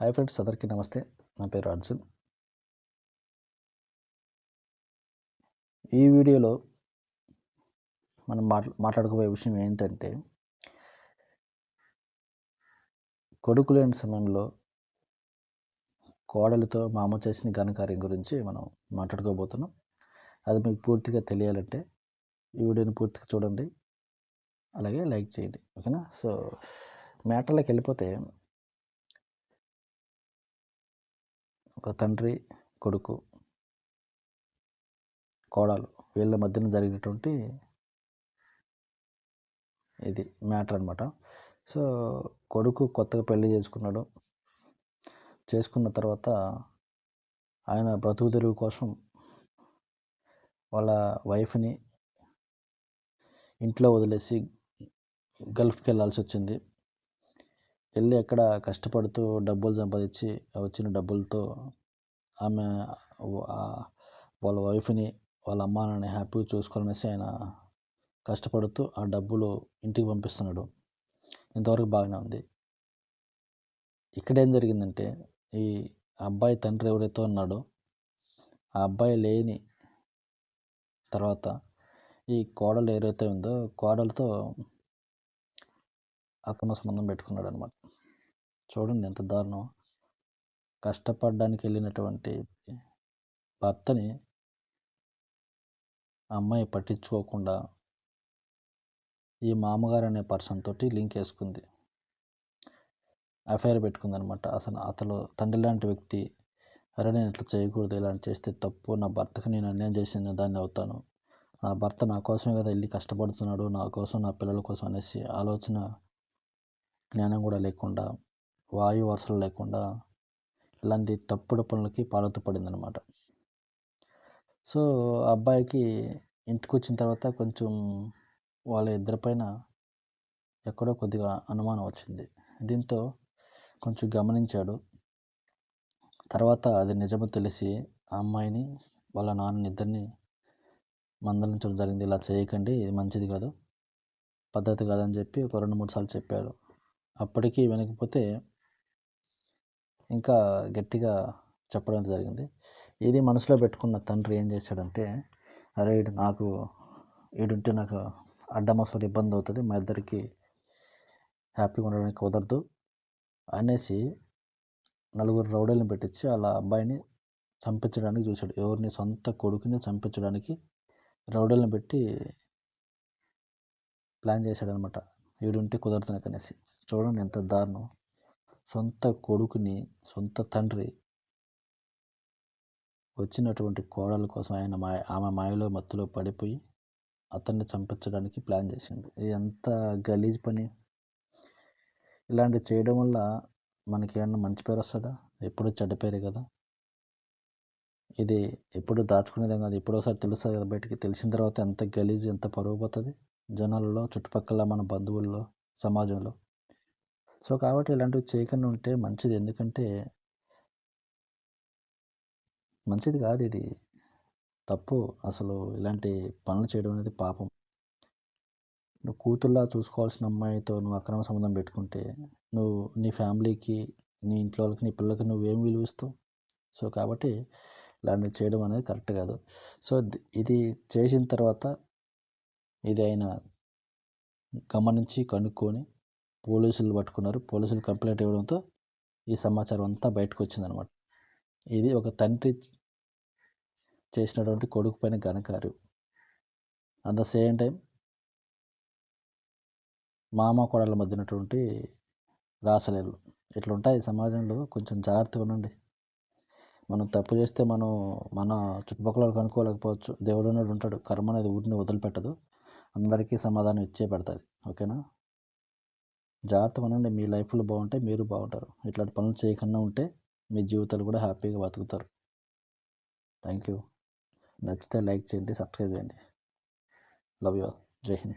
Hi friends అందరికీ నమస్తే. నా పేరు అర్జున్. ఈ వీడియోలో మనం మాట్లా మాట్లాడుకోబోయే విషయం ఏంటంటే కొడుకు లేని సమయంలో కోడలితో అమ్మ చేసిన ఘనకార్యం గురించి మనం మాట్లాడుకోబోతున్నాం. అది మీకు పూర్తిగా తెలియాలంటే ఈ వీడియోని పూర్తిగా చూడండి. అలాగే లైక్ చేయండి. ఓకేనా? సో మ్యాటర్లోకి వెళ్ళిపోతే ఒక తండ్రి కొడుకు కోడలు వీళ్ళ మధ్యన జరిగినటువంటి ఇది మ్యాటర్ అనమాట సో కొడుకు కొత్తగా పెళ్ళి చేసుకున్నాడు. చేసుకున్న తర్వాత ఆయన బ్రతుకు తెరువు కోసం వాళ్ళ వైఫ్ని ఇంట్లో వదిలేసి గల్ఫ్కి వెళ్ళాల్సి వచ్చింది. వెళ్ళి అక్కడ కష్టపడుతూ డబ్బులు సంపాదించి వచ్చిన డబ్బులతో ఆమె వాళ్ళ వైఫ్ని వాళ్ళ అమ్మ హ్యాపీగా చూసుకోవాలనేసి ఆయన కష్టపడుతూ ఆ డబ్బులు ఇంటికి పంపిస్తున్నాడు. ఇంతవరకు బాగానే ఉంది. ఇక్కడ ఏం జరిగిందంటే ఈ అబ్బాయి తండ్రి ఎవరైతే ఉన్నాడో ఆ అబ్బాయి లేని తర్వాత ఈ కోడలు ఏరైతే ఉందో కోడలతో అక్రమ సంబంధం పెట్టుకున్నాడు అనమాట చూడండి ఎంత దారుణం. కష్టపడడానికి వెళ్ళినటువంటి భర్తని అమ్మాయి పట్టించుకోకుండా ఈ మామగారు అనే పర్సన్ తోటి లింక్ వేసుకుంది. అఫైర్ పెట్టుకుంది అనమాట అసలు అతను తండ్రి లాంటి వ్యక్తి అరే నేను ఇట్లా చేయకూడదు ఇలాంటి చేస్తే తప్పు నా భర్తకు నేను అన్యాయం చేసిన దాన్ని అవుతాను. నా భర్త నా కోసమే కదా వెళ్ళి కష్టపడుతున్నాడు నా కోసం నా పిల్లల కోసం అనేసి ఆలోచన జ్ఞానం కూడా లేకుండా వాయు వరుసలు లేకుండా ఇలాంటి తప్పుడు పనులకి పాలతూ పడిందనమాట సో అబ్బాయికి ఇంటికి వచ్చిన తర్వాత కొంచెం వాళ్ళ ఇద్దరిపైన ఎక్కడో కొద్దిగా అనుమానం వచ్చింది. దీంతో కొంచెం గమనించాడు. తర్వాత అది నిజమో తెలిసి ఆ అమ్మాయిని వాళ్ళ నాన్న ఇద్దరిని మందలించడం జరిగింది. ఇలా చేయకండి ఇది మంచిది కాదు పద్ధతి కాదని చెప్పి ఒక రెండు మూడు సార్లు చెప్పాడు. అప్పటికీ వినకపోతే ఇంకా గట్టిగా చెప్పడం జరిగింది. ఇది మనసులో పెట్టుకున్న తండ్రి ఏం చేశాడంటే అరే ఇటు నాకు ఈడుంటే నాకు అడ్డమసలు ఇబ్బంది అవుతుంది మా ఇద్దరికి హ్యాపీగా ఉండడానికి కుదరదు అనేసి నలుగురు రౌడీలను పెట్టించి అలా అబ్బాయిని చంపించడానికి చూశాడు. ఎవరిని సొంత కొడుకుని చంపించడానికి రౌడీలను పెట్టి ప్లాన్ చేశాడనమాట వీడుంటే కుదరదు అనేసి చూడండి ఎంత దారుణం. సొంత కొడుకుని సొంత తండ్రి వచ్చినటువంటి కోడల కోసం ఆయన మాయ ఆమె మాయలో మత్తులో పడిపోయి అతన్ని చంపించడానికి ప్లాన్ చేసిండు. ఇది ఎంత గలీజ్ పని. ఇలాంటివి చేయడం వల్ల మనకి ఏమన్నా మంచి పేరు వస్తుందా? ఎప్పుడు చెడ్డ పేరే కదా. ఇది ఎప్పుడు దాచుకునేదే కాదు. ఎప్పుడోసారి తెలుస్తుంది కదా బయటికి. తెలిసిన తర్వాత ఎంత గలీజ్ ఎంత పరువు పోతుంది. జనాలలో చుట్టుపక్కల మన బంధువుల్లో సమాజంలో. సో కాబట్టి ఇలాంటివి చేయకుండా ఉంటే మంచిది. ఎందుకంటే మంచిది కాదు ఇది. తప్పు. అసలు ఇలాంటి పనులు చేయడం అనేది పాపం. నువ్వు కూతుర్లా చూసుకోవాల్సిన అమ్మాయితో నువ్వు అక్రమ సంబంధం పెట్టుకుంటే నువ్వు నీ ఫ్యామిలీకి నీ ఇంట్లో వాళ్ళకి నీ పిల్లలకి నువ్వేం విలువిస్తావు సో కాబట్టి ఇలాంటివి చేయడం అనేది కరెక్ట్ కాదు. సో ఇది చేసిన తర్వాత ఇది ఆయన గమనించి కనుక్కొని పోలీసులు పట్టుకున్నారు. పోలీసులు కంప్లైంట్ ఇవ్వడంతో ఈ సమాచారం అంతా బయటకు వచ్చిందనమాట ఇది ఒక తండ్రి చేసినటువంటి కొడుకు పైన ఘనకార్యం. అట్ ద సేమ్ టైం మామ కోడల మధ్య ఉన్నటువంటి రాసలేలు ఇట్లా ఉంటాయి సమాజంలో? కొంచెం జాగ్రత్తగా ఉండండి. మనం తప్పు చేస్తే మనం మన చుట్టుపక్కల కనుక్కోలేకపోవచ్చు. దేవుడు ఉన్నాడు ఉంటాడు. కర్మ అనేది ఊరిని వదిలిపెట్టదు. అందరికీ సమాధానం ఇచ్చే పెడుతుంది. ఓకేనా? జాగ్రత్తగా ఉండండి. మీ లైఫ్లో బాగుంటే మీరు బాగుంటారు. ఇట్లాంటి పనులు చేయకుండా ఉంటే మీ జీవితాలు కూడా హ్యాపీగా బతుకుతారు. థ్యాంక్ యూ నచ్చితే లైక్ చేయండి సబ్స్క్రైబ్ చేయండి. Love you all. Jai Hind.